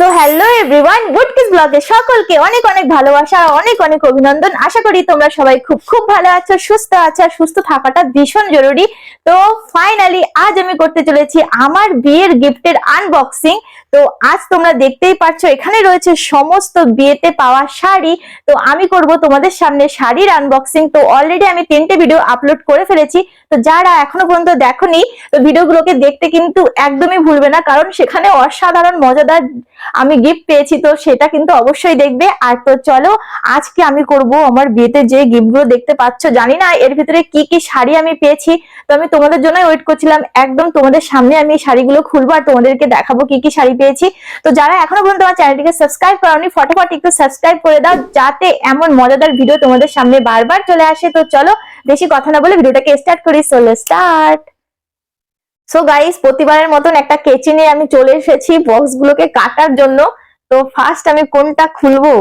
So hello everyone good কিস ব্লগে সকলকে অনেক অনেক ভালোবাসা, অনেক অনেক অভিনন্দন। আশা করি তোমরা সবাই খুব খুব ভালো আছো, সুস্থ আছো সুস্থ থাকাটা ভীষণ জরুরি। তো ফাইনালি আজ আমি করতে চলেছি আমার বিয়ের গিফটের আনবক্সিং তো, আজ তোমরা দেখতেই পাচ্ছ এখানে রয়েছে সমস্ত বিয়েতে পাওয়া শাড়ি। তো, আমি করব তোমাদের সামনে শাড়ির আনবক্সিং তো অলরেডি আমি তিনটে ভিডিও আপলোড করে ফেলেছি। তো, যারা এখনও পর্যন্ত দেখোনি, তো ভিডিওগুলোকে দেখতে কিন্তু একদমই ভুলবে না, কারণ সেখানে অসাধারণ, মজাদার আমি গিফট পেয়েছি তো সেটা কিন্তু অবশ্যই দেখবে। আর তো চলো, আজকে আমি করব আমার বিয়েতে যে গিফটগুলো দেখতে পাচ্ছ, জানি না এর ভিতরে কি কি শাড়ি আমি পেয়েছি, তো আমি তোমাদের জন্য ওয়েট করছিলাম। একদম তোমাদের সামনে আমি এই শাড়িগুলো খুলবো আর তোমাদেরকে দেখাবো কি কি শাড়ি পেয়েছি। তো যারা এখনও পর্যন্ত আমার চ্যানেলটিকে সাবস্ক্রাইব করনি, ফটোফট একটু সাবস্ক্রাইব করে দাও, যাতে এমন মজাদার ভিডিও তোমাদের সামনে বারবার চলে আসে। তো চলো, বেশি কথা না বলে ভিডিওটাকে স্টার্ট করি। সোলো স্টার্ট সো গাইস প্রতিবারের মতন একটা কেচি নিয়ে আমি চলে এসেছি বক্স গুলোকে কাটার জন্য। তো ফার্স্ট আমি কোনটা খুলবো?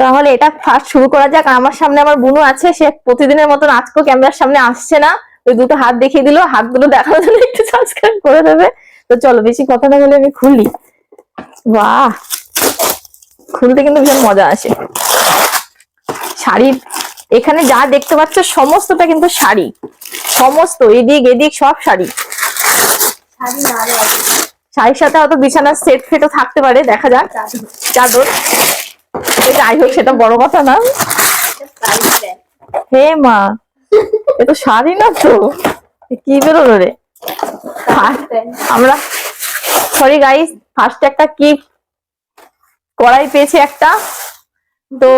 তাহলে এটা ফার্স্ট শুরু করা যাক। আমার সামনে আমার বুনু আছে, সে প্রতিদিনের মতন আজকেও ক্যামেরার সামনে আসছে না। ওই দুটো হাত দেখিয়ে দিল, হাতগুলো দেখানোর জন্য একটু সাবস্ক্রাইব করে দেবে। তো চলো, বেশি কথা না বলে আমি খুলি। বাহ! খুলতে কিন্তু ভীষণ মজা আসে। শাড়ির এখানে যা দেখতে পাচ্ছ সমস্তটা কিন্তু শাড়ি। সমস্ত এদিক এদিক সব শাড়ি। শাড়ির সাথে হয়তো বিছানার সেট ফেটও থাকতে পারে দেখা যাক। চাদর। যাই হোক সেটা বড় কথা না। হে মা এ তো শাড়ি না তো। কি বেরোলো রে? আমরা সরি গাইস ফার্স্ট একটা কি কড়াই পেয়েছি একটা? তো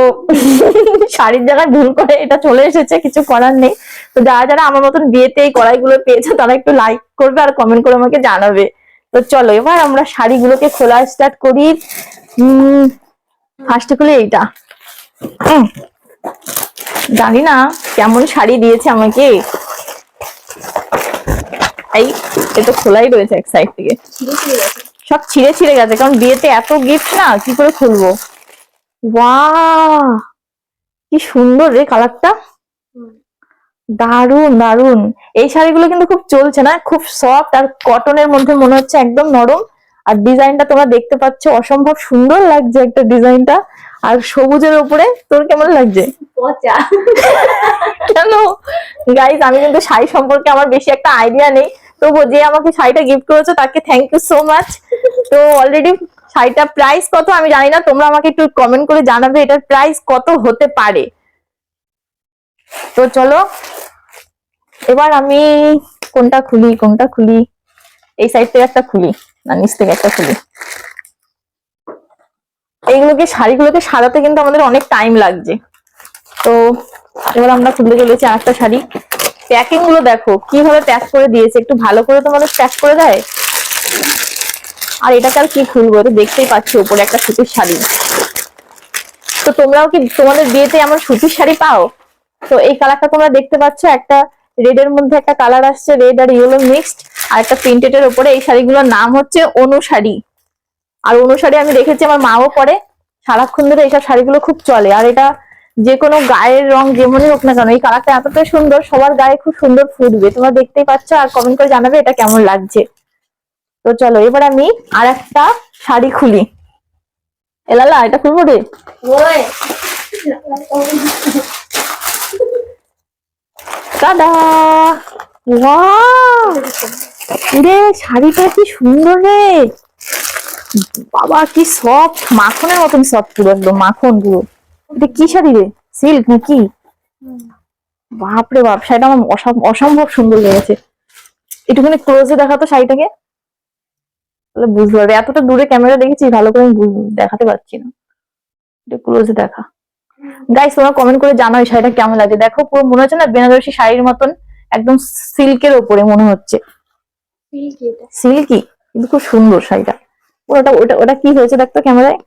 শাড়ির জায়গায় ভুল করে এটা চলে এসেছে কিছু করার নেই। তো যারা যারা আমার মতন বিয়েতে এই কড়াইগুলো পেয়েছে তারা একটু লাইক করবে আর কমেন্ট করে আমাকে জানাবে। তো চলো এবার আমরা শাড়িগুলোকে খোলা স্টার্ট করি। উম ফার্স্টে খুলে এইটা। জানি না কেমন শাড়ি দিয়েছে আমাকে। এই এ তো খোলাই রয়েছে এক সাইড থেকে। সব ছিঁড়ে ছিঁড়ে গেছে কারণ বিয়েতে এত গিফট না কি করে খুলবো? কি সুন্দর রে কালারটা দারুণ দারুণ এই শাড়িগুলো কিন্তু খুব চলছে না খুব সফট আর কটনের মধ্যে মনে হচ্ছে একদম নরম। আর ডিজাইনটা তোমরা দেখতে পাচ্ছ অসম্ভব সুন্দর লাগছে একটা ডিজাইনটা আর সবুজের উপরে তোর কেমন লাগছে? পচা। কেন? গাইজ আমি কিন্তু শাড়ি সম্পর্কে আমার বেশি একটা আইডিয়া নেই। তবু যে আমাকে শাড়িটা গিফট করেছ তাকে থ্যাংক ইউ সো মাচ তো অলরেডি শাড়িটা প্রাইস কত আমি জানি না, তোমরা আমাকে একটু কমেন্ট করে জানাবে এটার প্রাইস কত হতে পারে। তো চলো, এবার আমি কোনটা খুলি কোনটা খুলি? এই সাইড থেকে একটা খুলি, না, নিচ থেকে একটা খুলি। এইগুলোকে, শাড়িগুলোকে সাজাতে কিন্তু আমাদের অনেক টাইম লাগছে। তো এবার আমরা খুলতে চলেছি আরেকটা শাড়ি। প্যাকিংগুলো দেখো, কীভাবে প্যাক করে দিয়েছে, একটু ভালো করে তো মানুষ প্যাক করে দেয়? আর এটাকে আর কি খুলবো তো দেখতেই পাচ্ছি উপরে একটা সুতির শাড়ি। তো তোমরাও কি তোমাদের বিয়েতে এমন সুতির শাড়ি পাও? তো এই কালারটা তোমরা দেখতে পাচ্ছ, একটা রেড এর মধ্যে একটা কালার আসছে রেড আর ইয়েলো মিক্সড আর একটা প্রিন্টেড এর উপরে এই শাড়িগুলোর নাম হচ্ছে অনু শাড়ি। আর অনু শাড়ি আমি দেখেছি, আমার মাও পরে। সারাক্ষণ ধরে এইসব শাড়িগুলো খুব চলে। আর এটা যে কোনো গায়ের রং যেমনই হোক না কেন, এই কালারটা এতটাই সুন্দর, সবার গায়ে খুব সুন্দর ফুটবে। তোমরা দেখতেই পাচ্ছ আর কমেন্ট করে জানাবে এটা কেমন লাগছে। তো চলো, এবার আমি আর একটা শাড়ি খুলি। এলালা এটা খুলবো রে? দাদা রে শাড়িটা কি সুন্দর রে! বাবা, কি সফট মাখনের মতন সফট পুরো একদম, মাখন পুরো। এটা কি শাড়ি রে? সিল্ক নাকি? বাপরে বাপ, শাড়িটা আমার অসম- অসম্ভব সুন্দর লেগেছে। একটুখানি ক্লোজে দেখাতো শাড়িটাকে। তাহলে বুঝতে পারবে। এতটা দূরে ক্যামেরা দেখেছি ভালো করে দেখাতে পারছি না। ক্লোজে দেখা। গাইস তোমরা কমেন্ট করে জানাও এই শাড়িটা কেমন লাগে দেখো পুরো মনে হচ্ছে না বেনারসি শাড়ির মতন একদম সিল্কের ওপরে মনে হচ্ছে। সিল্কি কিন্তু খুব সুন্দর শাড়িটা। ওটা ওটা ওটা কি হয়েছে দেখতো ক্যামেরায়?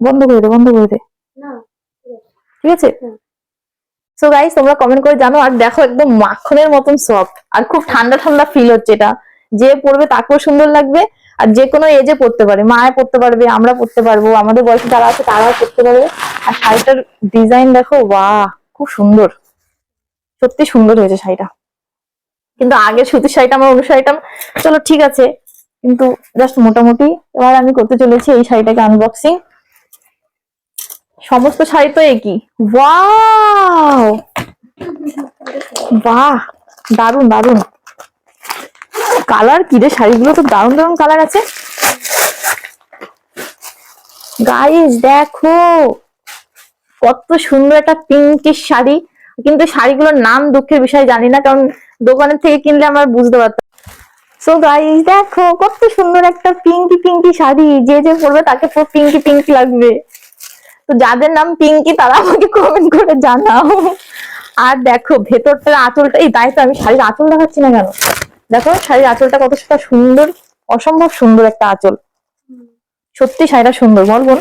বন্ধ করে দে বন্ধ করে দে। না, ঠিক আছে। সো গাইস তোমরা কমেন্ট করে জানো আর দেখো একদম মাখনের মতন সফট আর খুব ঠান্ডা ঠান্ডা ফিল হচ্ছে এটা। যে পরবে তাকেও সুন্দর লাগবে আর যে কোনো এজে পড়তে পারে। মায়ে পড়তে পারবে, আমরা পড়তে পারব, আমাদের বয়সে যারা আছে তারাও পড়তে পারবে। আর শাড়িটার ডিজাইন দেখো, বাহ, খুব সুন্দর। সত্যি সুন্দর হয়েছে শাড়িটা। কিন্তু আগে সুতির শাড়িটা, আমার অনু শাড়িটা, চলো ঠিক আছে। কিন্তু জাস্ট মোটামুটি এবার আমি করতে চলেছি এই শাড়িটাকে আনবক্সিং সমস্ত শাড়ি তো একই। বাহ দারুণ দারুণ কালার কি রে? শাড়িগুলো তো দারুণ দারুণ কালার আছে। গাইস দেখো। কত সুন্দর একটা পিঙ্কের শাড়ি। কিন্তু শাড়িগুলোর নাম দুঃখের বিষয় জানি না, কারণ দোকানের থেকে কিনলে আমরা বুঝতে পারতাম। সো গাইস দেখো, কত সুন্দর একটা পিঙ্কি পিঙ্কি শাড়ি। যে যে পরবে তাকে পুরো পিঙ্কি পিঙ্কি লাগবে। তো যাদের নাম পিঙ্কি তারা আমাকে কমেন্ট করে জানাও। আর দেখো, ভেতরটার আঁচলটা এই, তাই তো আমি শাড়ির আঁচল দেখাচ্ছি না কেন? দেখো শাড়ির আঁচলটা কত সুন্দর, অসম্ভব সুন্দর একটা আঁচল। সত্যি শাড়িটা সুন্দর, বল বোন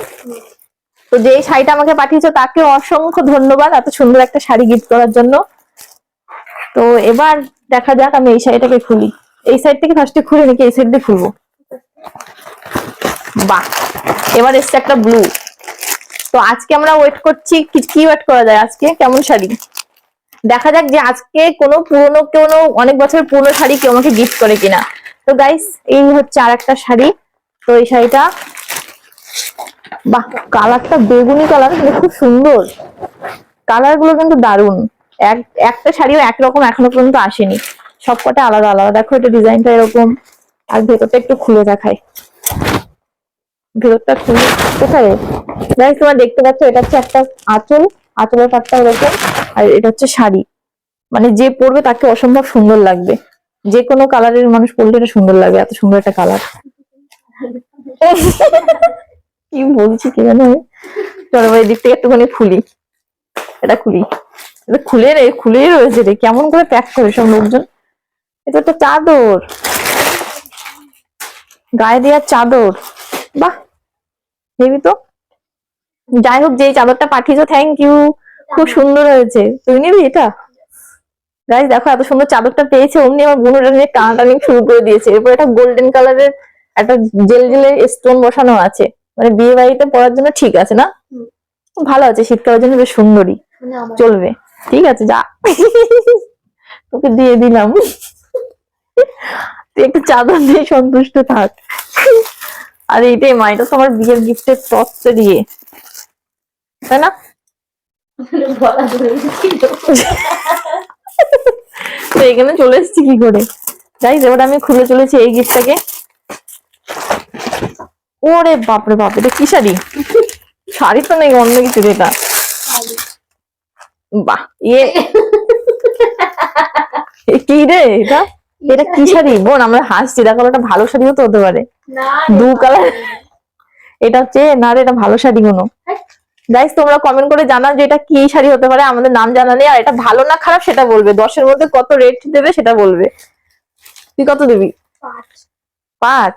তো যে শাড়িটা আমাকে পাঠিয়েছো তাকে অসংখ্য ধন্যবাদ এত সুন্দর একটা শাড়ি গিফট করার জন্য। তো এবার দেখা যাক আমি এই শাড়িটাকে খুলি। এই সাইড থেকে ফার্স্টে খুলে নাকি এই সাইড দিয়ে খুলবো? বাহ! এবার এসছে একটা ব্লু তো আজকে আমরা ওয়েট করছি, কি ওয়েট করা যায় আজকে? কেমন শাড়ি? দেখা যাক যে আজকে কোনো পুরনো, কোনো অনেক বছরের পুরনো শাড়ি কেউ আমাকে গিফট করে কিনা। তো গাইস এই হচ্ছে আর একটা শাড়ি। তো এই শাড়িটা, বাহ কালারটা বেগুনি কালার কিন্তু খুব সুন্দর। কালারগুলো কিন্তু দারুণ। এক, একটা শাড়িও একরকম এখনও পর্যন্ত আসেনি। সবকটা আলাদা আলাদা। দেখো এটা ডিজাইনটা এরকম। আর ভেতরটা একটু খুলে দেখায় ভেতরটা খুলে, কোথায়? তোমরা দেখতে পাচ্ছ, এটা হচ্ছে একটা আঁচল। আঁচলের পাটটা এরকম। আর এটা হচ্ছে শাড়ি। মানে যে পরবে তাকে অসম্ভব সুন্দর লাগবে। যে কোনো কালারের মানুষ পরলে এটা সুন্দর লাগবে, এত সুন্দর একটা কালার। কি বলছি কি জানো? আমি চলো দিক থেকে একটুখানি খুলি। এটা খুলি। এটা খুলে রে, খুলেই রয়েছে রে। কেমন করে প্যাক করে সব লোকজন? এটা একটা চাদর। গায়ে দেওয়ার চাদর। বাহ! হেবি তো? যাই হোক যে চাদরটা পাঠিয়েছো থ্যাংক ইউ খুব সুন্দর হয়েছে। তুমি নিবি এটা? গাইজ দেখো এত সুন্দর চাদরটা পেয়েছে অমনি আমার বোনটা নিয়ে টানা টানাটানি শুরু করে দিয়েছে। এরপর একটা গোল্ডেন কালারের একটা জেল জেলের স্টোন বসানো আছে। মানে বিয়ে বাড়িতে পড়ার জন্য ঠিক আছে না? ভালো আছে শীতকালের জন্য বেশ সুন্দরী মানে চলবে। ঠিক আছে যা। তোকে দিয়ে দিলাম। তুই একটু চাদর দিয়ে সন্তুষ্ট থাক। আর এইটাই মা এটা তো আমার বিয়ের গিফটের তত্ত্ব দিয়ে। তাই না? তো এখানে চলে এসেছি কি করে? যাই এবার আমি খুলে চলেছি এই গিফটটাকে। ওরে বাপরে বাপ এটা কি শাড়ি? শাড়ি তো নেই অন্য কিছু এটা। বাহ ইয়ে। কি রে এটা? এটা কি শাড়ি? বোন আমরা হাসছি দেখো এটা ভালো শাড়িও তো হতে পারে। দু কালার এটা হচ্ছে না রে এটা ভালো শাড়ি কোনো। গাইস তোমরা কমেন্ট করে জানাও যে এটা কি শাড়ি হতে পারে আমাদের নাম জানা নেই আর এটা ভালো না খারাপ সেটা বলবে। দশের মধ্যে কত রেট দেবে সেটা বলবে। তুই কত দিবি? পাঁচ।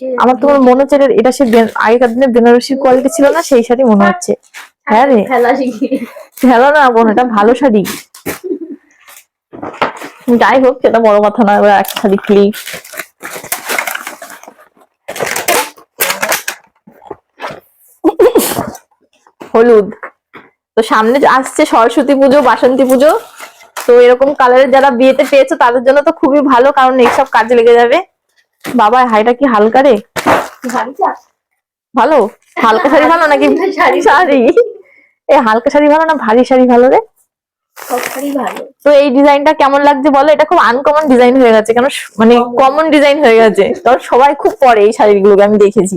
হয়ে আমার তোমার মনে হচ্ছে এটা- সে আগেকার দিনে বেনারসির কোয়ালিটি ছিল না সেই শাড়ি মনে হচ্ছে। হ্যাঁ রে। খেলা শিখি। না বোন এটা ভালো শাড়ি। যাই হোক সেটা বড় কথা না এবার একটা শাড়ি খুলি হলুদ। তো সামনে যে আসছে সরস্বতী পুজো বাসন্তী পুজো তো এরকম কালারের যারা বিয়েতে পেয়েছ তাদের জন্য তো খুবই ভালো কারণ এইসব কাজে লেগে যাবে। বাবা হাইটা কি হালকা রে? ভালো? হালকা শাড়ি ভালো নাকি শাড়ি। শাড়ি? এই হালকা শাড়ি ভালো না ভারী শাড়ি ভালো রে? সব শাড়ি ভালো। তো এই ডিজাইনটা কেমন লাগছে বলো? এটা খুব আনকমন ডিজাইন হয়ে গেছে কেন মানে কমন ডিজাইন হয়ে গেছে। কারণ সবাই খুব পরে এই শাড়িগুলোকে আমি দেখেছি।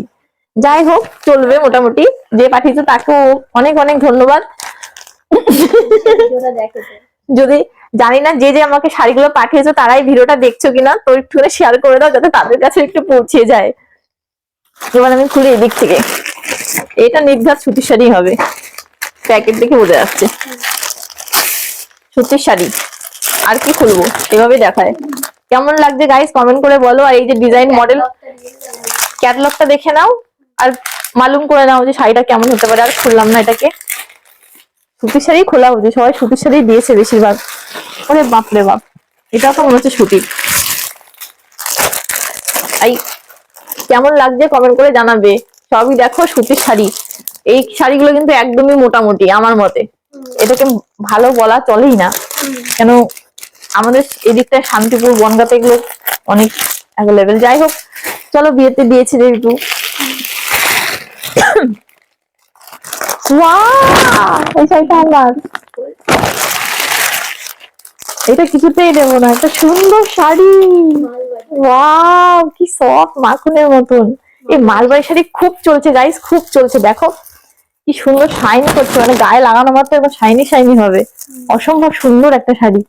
যাই হোক চলবে মোটামুটি। যে পাঠিয়েছে তাকেও অনেক অনেক ধন্যবাদ। যদি জানি না যে যে আমাকে শাড়িগুলো পাঠিয়েছো তারাই ভিডিওটা দেখছ কিনা তো একটুখানি শেয়ার করে দাও যাতে তাদের কাছে একটু পৌঁছে যায়। এবার আমি খুলি এদিক থেকে। এটা নির্ঘাত সুতির শাড়ি হবে। প্যাকেট দেখে বোঝা যাচ্ছে। সুতির শাড়ি। আর কি খুলবো? এভাবে দেখায়। কেমন লাগছে গাইস কমেন্ট করে বলো। আর এই যে ডিজাইন মডেল ক্যাটলগটা দেখে নাও। আর মালুম করে নাও যে শাড়িটা কেমন হতে পারে, আর খুললাম না এটাকে। সুতির শাড়ি খোলা উচিত, সবাই সুতির শাড়ি দিয়েছে বেশিরভাগ। ওরে বাপরে বাপ, এটা তো মনে হচ্ছে সুতির। এই কেমন লাগছে কমেন্ট করে জানাবে। সবই দেখো সুতির শাড়ি। এই শাড়িগুলো কিন্তু একদমই মোটামুটি, আমার মতে। এটাকে ভালো বলা চলেই না। কেন, আমাদের এদিকটা শান্তিপুর বনগাতে এগুলো অনেক অ্যাভেলেবেল যাই হোক, চলো বিয়েতে দিয়েছে Wow! এই শাড়িটা আমার এটা কিছুতেই দেবো না একটা সুন্দর শাড়ি। ওয়াও কি সফট মাখনের মতন। এই মালবাড়ি শাড়ি খুব চলছে গাইস খুব চলছে। দেখো কি সুন্দর শাইন করছে মানে গায়ে লাগানো মাত্র একদম শাইনি শাইনি হবে। অসম্ভব সুন্দর একটা শাড়ি।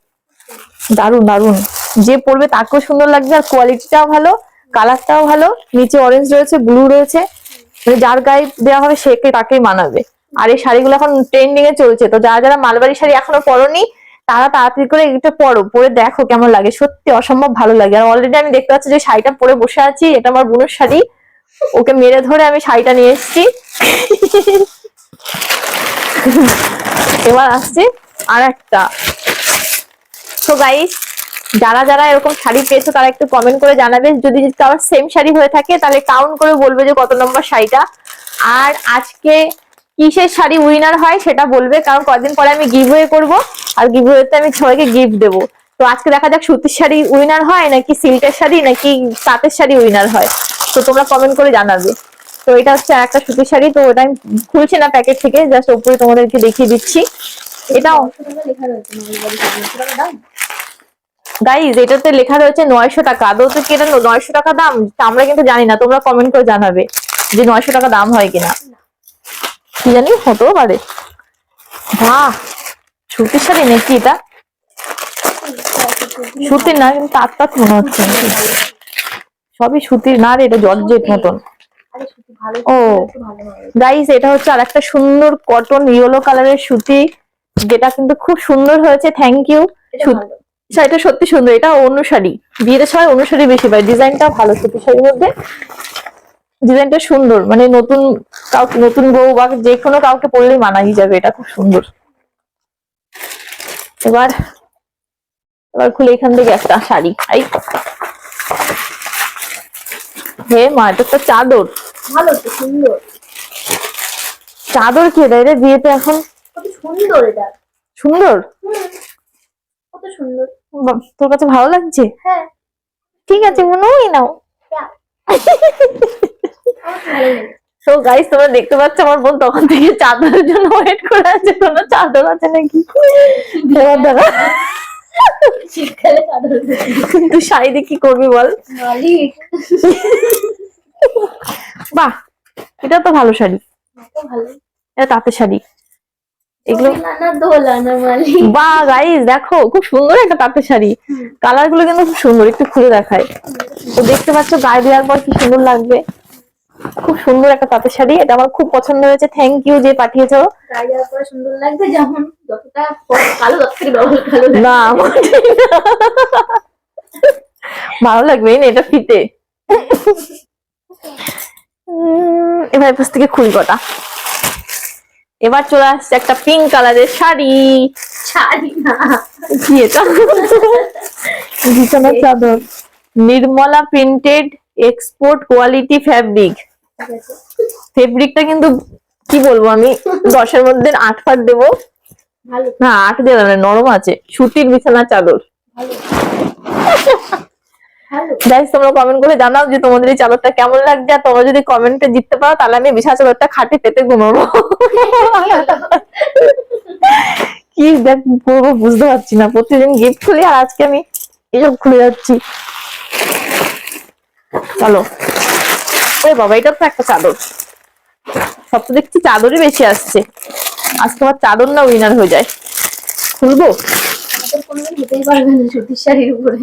দারুণ দারুণ যে পরবে তাকেও সুন্দর লাগবে আর কোয়ালিটিটাও ভালো কালারটাও ভালো। নিচে অরেঞ্জ রয়েছে ব্লু রয়েছে। যার গায়ে দেওয়া হবে সে তাকেই মানাবে। আর এই শাড়িগুলো এখন ট্রেন্ডিং এ চলছে। তো যারা যারা মালবাড়ি শাড়ি এখনও পরনি, তারা তাড়াতাড়ি করে এটা পরো। পরে দেখো কেমন লাগে। সত্যি অসম্ভব ভালো লাগে। আর অলরেডি আমি দেখতে পাচ্ছি যে শাড়িটা পরে বসে আছি। এটা আমার বোনের শাড়ি। ওকে মেরে ধরে আমি শাড়িটা নিয়ে এসেছি। এবার আসছে আর একটা তো গাইস যারা যারা এরকম শাড়ি পেয়েছ, তারা একটু কমেন্ট করে জানাবে। যদি কারোর সেম শাড়ি হয়ে থাকে, তাহলে কাউন্ট করে বলবে যে কত নম্বর শাড়িটা। আর আজকে কিসের শাড়ি উইনার হয় সেটা বলবে, কারণ কদিন পরে আমি গিভওয়ে করব, আর গিভওয়েতে আমি সবাইকে গিফট দেবো। তো আজকে দেখা যাক সুতির শাড়ি উইনার হয় নাকি সিল্কের শাড়ি নাকি তাঁতের শাড়ি উইনার হয়। তো তোমরা কমেন্ট করে জানাবে। তো এটা হচ্ছে একটা সুতির শাড়ি, তো ওটা আমি খুলছি না প্যাকেট থেকে জাস্ট উপরে তোমাদেরকে দেখিয়ে দিচ্ছি। এটাও লেখা রয়েছে মালবাড়ি শাড়ি নশো টাকা দাম গাইজ এটাতে লেখা রয়েছে নয়শো টাকা। আদৌ তো কি এটা নয়শো টাকা দাম? আমরা কিন্তু জানি না। তোমরা কমেন্ট করে জানাবে যে নয়শো টাকা দাম হয় কিনা। কি জানি, হতেও পারে। বাহ! সুতির শাড়ি নাকি এটা? সুতির না, কিন্তু তার তার মনে হচ্ছে। সবই সুতির। না রে, এটা জর্জেট মতন। ও। গাইস এটা হচ্ছে আর একটা সুন্দর কটন ইয়েলো কালারের সুতি, যেটা কিন্তু খুব সুন্দর হয়েছে। থ্যাংক ইউ শাড়িটা সত্যি সুন্দর এটা অন্য শাড়ি। বিয়েতে সবাই অন্য শাড়ি বেশি পায়। ডিজাইনটা ভালো সুতি শাড়ির মধ্যে। ডিজাইনটা সুন্দর। মানে নতুন কাউকে নতুন বউ বা যে কোনো কাউকে পরলেই মানাই যাবে। এটা খুব সুন্দর। এবার এবার খুলে এখান থেকে একটা শাড়ি আই হে মা এটা তো চাদর। ভালো তো সুন্দর। চাদর কে দেয় রে বিয়েতে এখন কত সুন্দর এটা। সুন্দর? কত সুন্দর। তোর কাছে ভালো লাগছে? হ্যাঁ। ঠিক আছে মনে হয় নাও। তো গাইস তোমরা দেখতে পাচ্ছ আমার বোন তখন থেকে চাদরের জন্য ওয়েট করে আছে। কোনো চাদর আছে নাকি? এবার তুই শাড়ি দিয়ে কি করবি বল? বাহ এটা তো ভালো শাড়ি। এটা তাঁতের শাড়ি। এগুলো বা দেখো খুব সুন্দর একটা তাঁতের শাড়ি। কালারগুলো কিন্তু খুব সুন্দর একটু খুলে দেখায় তো দেখতে পাচ্ছ গায়ে দেওয়ার পর কি সুন্দর লাগবে। খুব সুন্দর একটা তাঁতের শাড়ি এটা আমার খুব পছন্দ হয়েছে থ্যাংক ইউ যে পাঠিয়েছো। সুন্দর লাগবে যেমন যতটা কালো কালো না ভালো লাগবে নে, এটা ফিতে। এবার পাশ থেকে খুলি কটা। এবার চলে আসছে একটা পিঙ্ক কালারের শাড়ি। শাড়ি না। কি এটা? বিছানার চাদর। Nirmala printed export quality fabric ফেব্রিকটা কিন্তু কি বলব আমি দশের মধ্যে আট ফাট দেবো। না আট না নরম আছে। সুতির বিছানার চাদর। গাইস তোমরা কমেন্ট করে জানাও যে তোমাদের এই চাদরটা কেমন লাগছে। আর তোমরা যদি কমেন্টে জিততে পারো তাহলে আমি বিশাল চাদরটা খাটে পেতে ঘুমাবো। কি দেখ করব বুঝতে পারছি না। প্রতিদিন গিফট খুলি আর আজকে আমি এসব খুলে যাচ্ছি। চলো। ওরে বাবা এটা তো একটা চাদর। সব তো দেখছি চাদরই বেশি আসছে। আজকে আমার চাদর না উইনার হয়ে যায়। খুলবো? কোনোদিন হতেই পারবে না শাড়ির উপরে।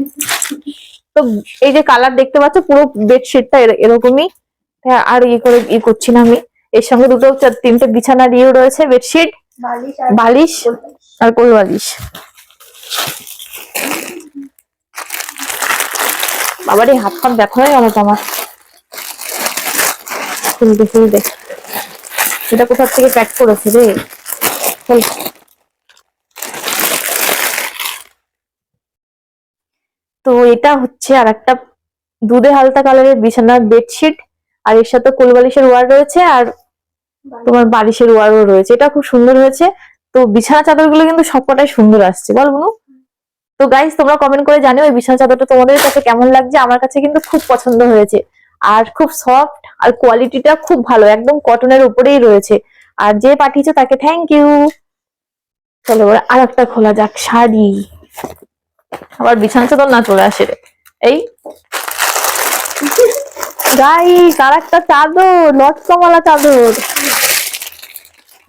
তো এই যে কালার দেখতে পাচ্ছ পুরো বেডশিটটা এরকমই। হ্যাঁ, আর ইয়ে করে ই করছি না আমি। এর সঙ্গে দুটো চার- তিনটে বিছানার ইয়ে রয়েছে বেডশিট বালিশ আর কোল বালিশ বাবার এই হাত ফাত ব্যথা হয়ে গেল তো আমার। খুলতে খুলতে এটা কোথা থেকে প্যাক করেছে রে? তো এটা হচ্ছে আর একটা দুধে হালতা কালারের বিছানার বেডশিট আর এর সাথে কোল বালিশের ওয়ার রয়েছে আর তোমার বালিশের ওয়ারও রয়েছে। এটা খুব সুন্দর হয়েছে। তো বিছানা চাদরগুলো কিন্তু সবকটাই সুন্দর আসছে। বল বুনু? তো গাইস তোমরা কমেন্ট করে জানিও এই বিছানা চাদরটা তোমাদের কাছে কেমন লাগছে? আমার কাছে কিন্তু খুব পছন্দ হয়েছে। আর খুব সফট আর কোয়ালিটিটা খুব ভালো। একদম কটনের উপরেই রয়েছে। আর যে পাঠিয়েছে তাকে থ্যাংক ইউ চলো আর একটা খোলা যাক শাড়ি। আবার বিছানা চাদর না চলে আসে। এই। গাইস আর একটা চাদর লটকমালা চাদর।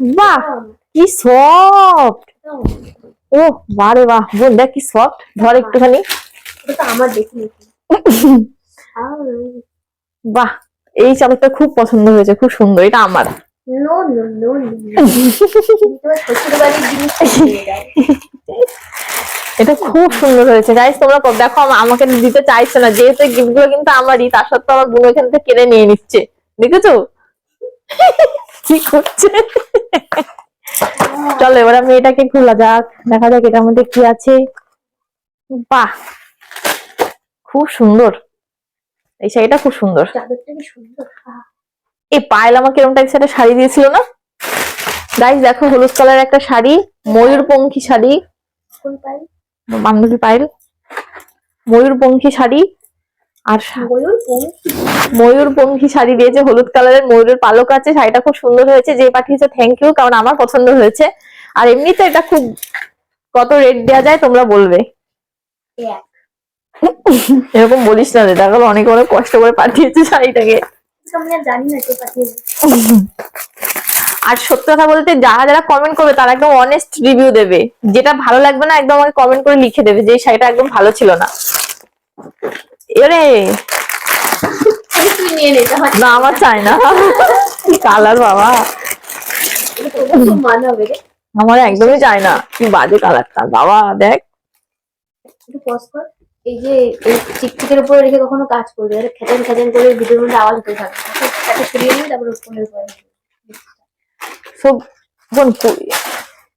বাহ, কি সফট ও, বারে বাহ, বোন, দেখ কি সফট ধর একটুখানি। আমার দেখি বাহ, এই চাদরটা খুব পছন্দ হয়েছে, খুব সুন্দর, এটা আমার। নো নো নো বাড়ির জিনিস এটা খুব সুন্দর হয়েছে। গাইস তোমরা দেখো আম- আমাকে দিতে চাইছো না। যেহেতু গিফটগুলো কিন্তু আমারই তার সত্ত্বেও আমার বোন এখান থেকে কিনে নিয়ে নিচ্ছে। দেখেছ? কি করছে? চলো এবার আমি এটাকে খোলা যাক। দেখা যাক এটার মধ্যে কি আছে। বাহ! খুব সুন্দর। এই শাড়িটা খুব সুন্দর। এই পায়েল আমাকে এরকম একটা শাড়ি দিয়েছিল না? গাইস দেখো হলুদ কালার একটা শাড়ি ময়ূরপঙ্খী শাড়ি। বান্ধবী পায়েল ময়ূরপঙ্খী শাড়ি আর ময়ূরপঙ্খী শাড়ি দিয়েছে হলুদ কালারের ময়ূরের পালক আছে শাড়িটা খুব সুন্দর হয়েছে যে পাঠিয়েছে থ্যাংক ইউ কারণ আমার পছন্দ হয়েছে। আর এমনিতে এটা খুব কত রেট দেওয়া যায় তোমরা বলবে। এরকম বলিস না রে দেখো অনেক অনেক কষ্ট করে পাঠিয়েছে শাড়িটাকে। জানি না কে পাঠিয়েছে। আর সত্য কথা বলতে যারা যারা কমেন্ট করবে তারা একদম অনেস্ট রিভিউ দেবে। যেটা ভালো লাগবে না, একদম আমাকে কমেন্ট করে লিখে দেবে যে শাড়িটা একদম ভালো ছিল না। এরে! নে, আমার চাই না। কালার বাবা। আমার একদমই চাই না। কি বাজে কালারটা। বাবা, দেখ। এই যে এই চিকচিকের উপরে রেখে কখনো কাজ করবে। আরে খেটেন খেটেন করে ভিডিওর মধ্যে আওয়াজ হতে পরে সো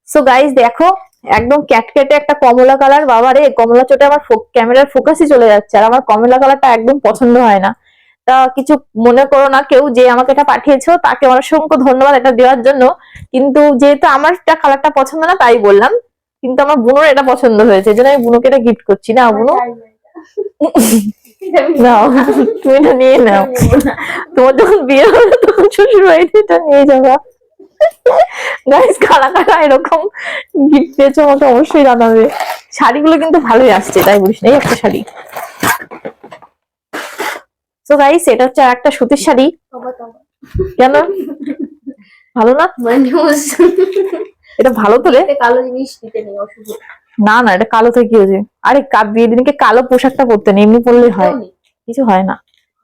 সো গাইস দেখো, একদম ক্যাটকেটে একটা কমলা কালার বাবা রে, কমলা চোটে আমার ক্যামেরার ফোকাসই চলে যাচ্ছে আর আমার কমলা কালারটা একদম পছন্দ হয় না। তা কিছু মনে করো না কেউ যে আমাকে এটা পাঠিয়েছো, তাকে অসংখ্য ধন্যবাদ এটা দেওয়ার জন্য। কিন্তু যেহেতু আমার কালারটা পছন্দ না, তাই বললাম। কিন্তু আমার বুনোর এটা পছন্দ হয়েছে জন্য আমি বুনোকে এটা গিফট করছি। না, বুনো? নাও, তুমি এটা নিয়ে নাও। তোমার যখন বিয়ে হবে, তখন শ্বশুর বাড়িতে এটা নিয়ে যাবা। গাইস কারা কারা এরকম গিফট পেয়েছ আমাকে অবশ্যই জানাবে শাড়িগুলো কিন্তু ভালোই আসছে তাই বলিস না? এই একটা শাড়ি। তো গাইস এটা হচ্ছে একটা সুতির শাড়ি। কেন? ভালো না? মানুষ এটা ভালো তো রে। কালো জিনিস দিতে নেই অশুভ। না না এটা কালো থেকে কি হয়েছে। আরে কাপ বিয়ে দিনকে কালো পোশাকটা পরতে নেই এমনি পরলেই হয়। কিছু হয় না।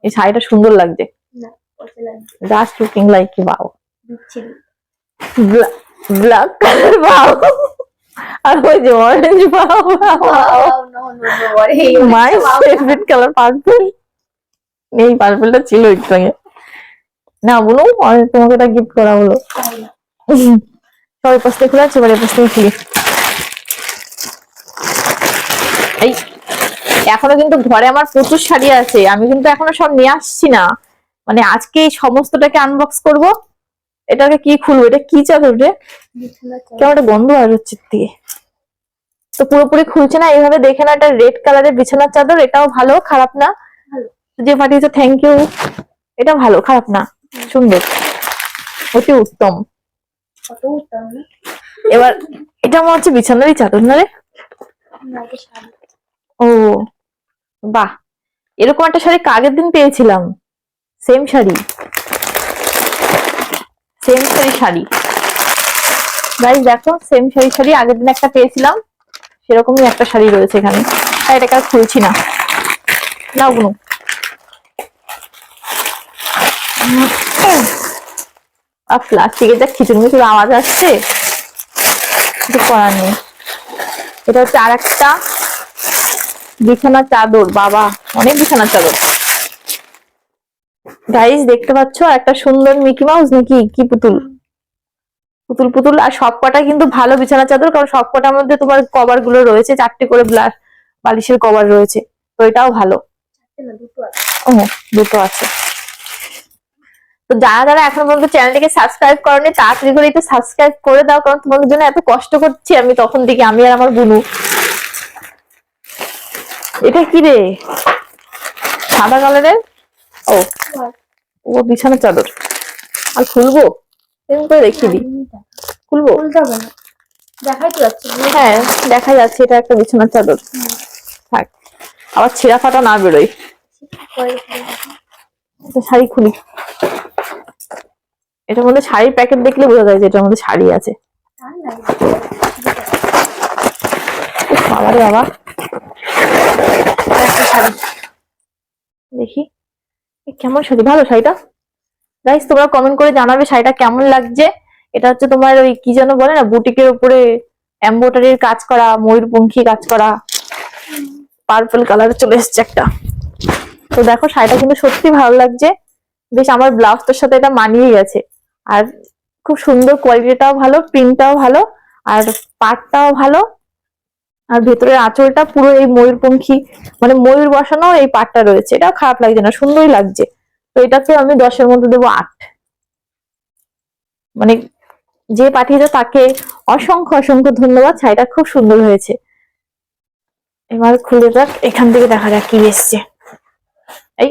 এই শাড়িটা সুন্দর লাগছে। জাস্ট লুকিং লাইক বাও বিচ্ছিরি ব্ল্যাক কালার বাও। আর ওই যে অরেঞ্জ এই মাই ফেভারিট কালার পার্পল এই পার্পলটা ছিল একটু আগে। না বলো তোমাকে এটা গিফট করা হলো। সবাই পাশ থেকে খুলে আছে এবার পাশ থেকে খুলি। এই এখনও কিন্তু ঘরে আমার প্রচুর শাড়ি আছে। আমি কিন্তু এখনও সব নিয়ে আসছি না। মানে আজকে এই সমস্তটাকে আনবক্স করব। এটাকে কি খুলবো? এটা কি চাদর রে? কেমন একটা গন্ধ আর হচ্ছে দিয়ে। তো পুরোপুরি খুলছে না এইভাবে দেখে না এটা রেড কালারের বিছানার চাদর এটাও ভালো খারাপ না। যে পাঠিয়েছে থ্যাংক ইউ এটা ভালো খারাপ না সুন্দর। অতি উত্তম? এবার এটা মনে হচ্ছে বিছানারই চাদর না রে। ও বাহ। এরকম একটা শাড়ি আগের দিন পেয়েছিলাম? Same sari. Same sari sari. Guys দেখো সেম শাড়ি শাড়ি আগের দিন একটা পেয়েছিলাম, সেরকমই একটা শাড়ি রয়েছে এখানে। তাই এটাকে আর খুলছি না। নাও, গুনো। আর প্লাস্টিকের যা খিচুড়ি মিচুর আওয়াজ আসছে? কিছু করার নেই। এটা হচ্ছে আর একটা বিছানার চাদর, বাবা। অনেক বিছানার চাদর। গাইস দেখতে পাচ্ছ? একটা সুন্দর মিকি মাউস নাকি? কি পুতুল? পুতুল পুতুল। আর সবকটা কিন্তু ভালো বিছানার চাদর কারণ সবকটার মধ্যে তোমার কভারগুলো রয়েছে চারটে করে ব্লার বালিশের কভার রয়েছে। তো এটাও ভালো। ও দুটো আছে। তো যারা যারা এখন পর্যন্ত চ্যানেলটিকে সাবস্ক্রাইব করনি তাড়াতাড়ি করে একটু সাবস্ক্রাইব করে দাও কারণ তোমাদের জন্য এত কষ্ট করছি আমি তখন থেকে আমি আর আমার বুনু। এটা কি রে? সাদা কালারের ও। ও বিছানার চাদর। আর খুলবো? এরকম করে দেখিয়ে দিই। খুলবো? দেখাই তো যাচ্ছে। হ্যাঁ দেখা যাচ্ছে এটা একটা বিছানার চাদর। থাক আবার ছেঁড়া ফাটা না বেরোয় শাড়ি খুলি। এটার মধ্যে শাড়ির প্যাকেট দেখলে বোঝা যায় যে এটার মধ্যে শাড়ি আছে। উফ, বাবারে বাবা। দেখি। কেমন শাড়ি? ভালো শাড়িটা? গাইস তোমরা কমেন্ট করে জানাবে শাড়িটা কেমন লাগছে। এটা হচ্ছে তোমার ওই কি যেন বলে না, বুটিকের উপরে এম্বোটারির কাজ করা, ময়ূরপঙ্খী কাজ করা। পার্পল কালার চলে এসছে একটা। তো দেখো, শাড়িটা কিন্তু সত্যি ভালো লাগছে। বেশ, আমার ব্লাউজটার সাথে এটা মানিয়ে গেছে। আর খুব সুন্দর কোয়ালিটিটাও ভালো প্রিন্টটাও ভালো, আর পাটটাও ভালো। আর ভেতরের আঁচলটা পুরো এই ময়ূর ময়ূরপঙ্খী মানে ময়ূর বসানো এই পাটটা রয়েছে। এটাও খারাপ লাগছে না, সুন্দরই লাগছে। তো এটাকে আমি দশের মধ্যে দেবো আট। মানে যে পাঠিয়েছে তাকে অসংখ্য অসংখ্য ধন্যবাদ শাড়িটা খুব সুন্দর হয়েছে। এবার খুলে যাক, এখান থেকে দেখা যাক কি এসছে। এই,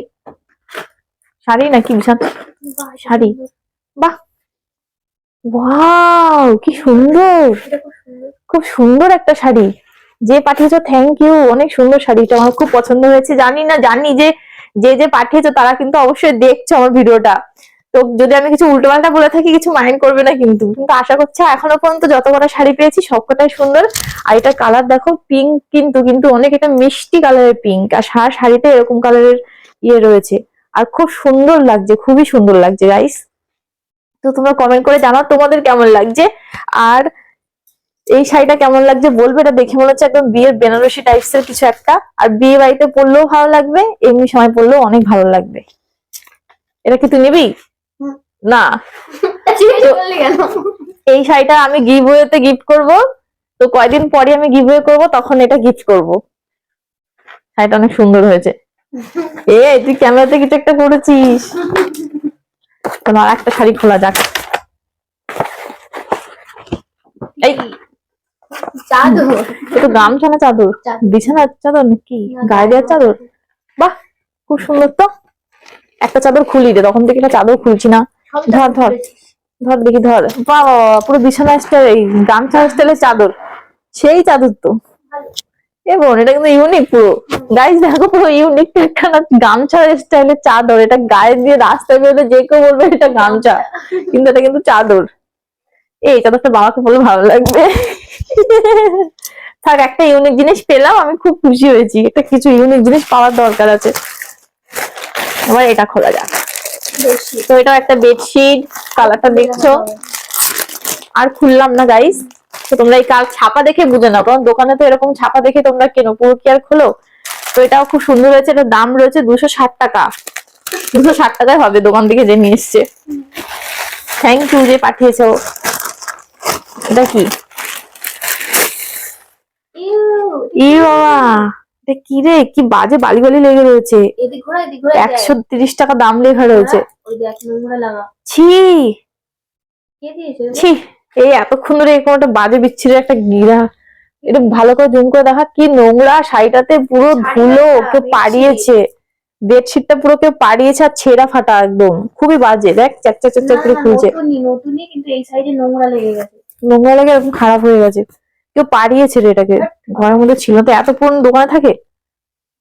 শাড়ি নাকি বিশাল শাড়ি। বাহ! কি এটা সুন্দর। খুব সুন্দর একটা শাড়ি। যে পাঠিয়েছো থ্যাংক ইউ অনেক সুন্দর শাড়িটা, আমার খুব পছন্দ হয়েছে। জানি না, জানি যে যে যে পাঠিয়েছো, তারা কিন্তু অবশ্যই দেখছ আমার ভিডিওটা। তো যদি আমি কিছু উল্টোপাল্টা বলে থাকি, কিছু মাইন্ড করবে না কিন্তু। কিন্তু আশা করছি এখনও পর্যন্ত যত কটা শাড়ি পেয়েছি, সবকটাই সুন্দর। আর এটা কালার দেখো পিঙ্ক কিন্তু কিন্তু অনেক এটা মিষ্টি কালারের পিঙ্ক আর সারা শাড়িতে এরকম কালারের ইয়ে রয়েছে। আর খুব সুন্দর লাগছে, খুবই সুন্দর লাগছে গাইস তো তোমরা কমেন্ট করে জানাও তোমাদের কেমন লাগছে। আর এই শাড়িটা কেমন লাগছে বলবে? এটা দেখে মনে হচ্ছে একদম বিয়ের বেনারসি টাইপস এর কিছু একটা। আর বিয়ে বাড়িতে পরলেও ভালো লাগবে এমনি সময় পরলেও অনেক ভালো লাগবে। এটা কি তুই নিবি? না? এই শাড়িটা আমি গিভওয়েতে গিফট করব। তো কয়দিন পরে আমি গিভওয়ে করব তখন এটা গিফট করব। শাড়িটা অনেক সুন্দর হয়েছে। এ তুই ক্যামেরাতে কিছু একটা করেছিস। তোমার একটা শাড়ি খোলা যাক। এই। চাদর। এটা গামছা না চাদর। বিছানার চাদর নাকি? গায়ে দেওয়ার চাদর। বাহ খুব সুন্দর তো। একটা চাদর খুলি রে তখন থেকে একটা চাদর খুলছি না। ধর, ধর। ধর দেখি ধর। বাহ, পুরো বিছানা স্টাইল এই গামছা স্টাইলের চাদর। সেই চাদর তো। ভালো। এ বোন এটা কিন্তু ইউনিক পুরো। গাইস দেখো পুরো ইউনিক একখানা গামছা স্টাইলের চাদর। এটা গায়ে দিয়ে রাস্তায় বেরোলে যে কেউ বলবে এটা গামছা। কিন্তু এটা কিন্তু চাদর। এই চাদরটা বাবাকে বলে ভালো লাগবে। থাক একটা ইউনিক জিনিস পেলাম আমি খুব খুশি হয়েছি। এটা কিছু ইউনিক জিনিস পাওয়ার দরকার আছে। এবার এটা খোলা যাক। তো এটা একটা বেডশিট কালারটা দেখছ? আর খুললাম না গাইস তো তোমরা এই কাল ছাপা দেখে বুঝে নাও কারণ দোকানে তো এরকম ছাপা দেখে তোমরা কেনো? পুরো কি আর খোলো? তো এটাও খুব সুন্দর হয়েছে এটার দাম রয়েছে দুশো ষাট টাকা। দুশো ষাট টাকায় হবে দোকান থেকে যে নিয়ে এসছে। থ্যাংক ইউ যে পাঠিয়েছো। এটা কি ইউ, ই বাবা এটা কি রে? কি বাজে বালি বালি লেগে রয়েছে। একশো তিরিশ টাকা দাম লেখা রয়েছে। ছি? ছি এই এতক্ষণ ধরে এরকম একটা বাজে বিচ্ছিরি একটা গিরা। এটা ভালো করে জুম করে দেখা কি নোংরা শাড়িটাতে পুরো ধুলো কেউ পাড়িয়েছে। বেডশিটটা পুরো কেউ পাড়িয়েছে আর ছেঁড়া ফাটা একদম। খুবই বাজে দেখ চ্যাক চ্যাক করে খুলছে। নতুনই, নতুনই, কিন্তু এই সাইডে নোংরা লেগে গেছে। নোংরা লাগে এরকম খারাপ হয়ে গেছে। কেউ পাড়িয়েছে রে এটাকে ঘরের মধ্যে ছিল তো এত পুরনো দোকানে থাকে?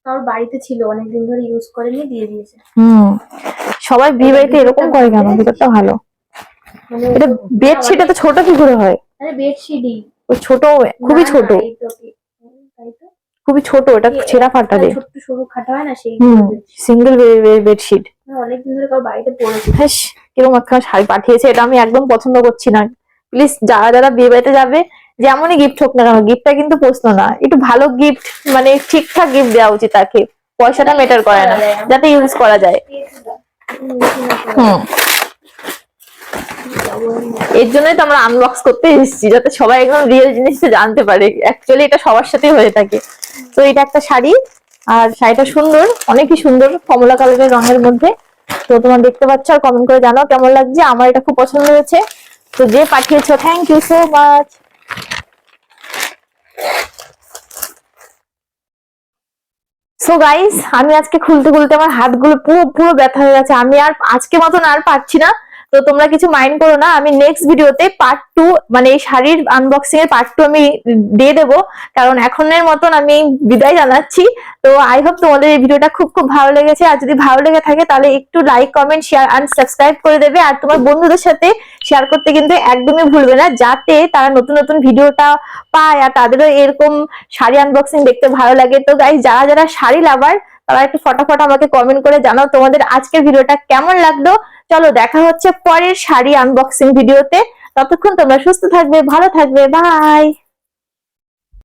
কারোর বাড়িতে ছিল অনেকদিন ধরে ইউজ করেনি দিয়ে দিয়েছে। হুম। সবাই বিয়ে বাড়িতে এরকম করে কেন? ভিতরটা ভালো। মানে এটা বেডশিট এত ছোট কি করে হয়? আরে বেডশিটই ওই ছোট খুবই ছোট। খুবই ছোট এটা ছেঁড়া ফাটা রে ছোট্ট সরু খাটা হয় না সেই সিঙ্গেল বেডশিট অনেকদিন ধরে কারোর বাড়িতে পড়েছে। হ্যাস কীরকম একখানা শাড়ি পাঠিয়েছে এটা আমি একদম পছন্দ করছি না। প্লিজ যারা যারা বিয়ে বাড়িতে যাবে যেমনই গিফট হোক না কেন গিফটটা কিন্তু প্রশ্ন না। একটু ভালো গিফট মানে ঠিকঠাক গিফট দেওয়া উচিত তাকে। পয়সাটা মেটার করে না, যাতে ইউজ করা যায়। এর জন্যই তো আমরা আনবক্স করতে এসেছি, যাতে সবাই একদম রিয়েল জিনিসটা জানতে পারে। অ্যাকচুয়ালি এটা সবার সাথেই হয়ে থাকে। তো এটা একটা শাড়ি, আর শাড়িটা সুন্দর, অনেকই সুন্দর, কমলা কালারের রঙের মধ্যে। তো তোমরা দেখতে পাচ্ছ আর কমেন্ট করে জানাও কেমন লাগছে। আমার এটা খুব পছন্দ হয়েছে। তো যে পাঠিয়েছো thank you so much so guys আমি আজকে খুলতে খুলতে আমার হাতগুলো পুরো পুরো ব্যথা হয়ে গেছে। আমি আর আজকে মতন আর পারছি না। তো তোমরা কিছু মাইন্ড করো না, আমি নেক্সট ভিডিওতে পার্ট টু মানে এই শাড়ির আনবক্সিং এর পার্ট টু আমি দিয়ে দেবো। কারণ এখনের মতন আমি বিদায় জানাচ্ছি। তো আই হোপ তোমাদের এই ভিডিওটা খুব খুব ভালো লেগেছে। আর যদি ভালো লেগে থাকে, তাহলে একটু like comment share and subscribe করে দেবে। আর তোমার বন্ধুদের সাথে শেয়ার করতে কিন্তু একদমই ভুলবে না, যাতে তারা নতুন নতুন ভিডিওটা পায়। আর তাদেরও এরকম শাড়ি আনবক্সিং দেখতে ভালো লাগে। তো গাইজ যারা যারা শাড়ি লাভার তারা একটু ফটাফট আমাকে কমেন্ট করে জানাও তোমাদের আজকের ভিডিওটা কেমন লাগল। চলো দেখা হচ্ছে পরের শাড়ি আনবক্সিং ভিডিওতে ততক্ষণ তোমরা সুস্থ থাকবে, ভালো থাকবে বাই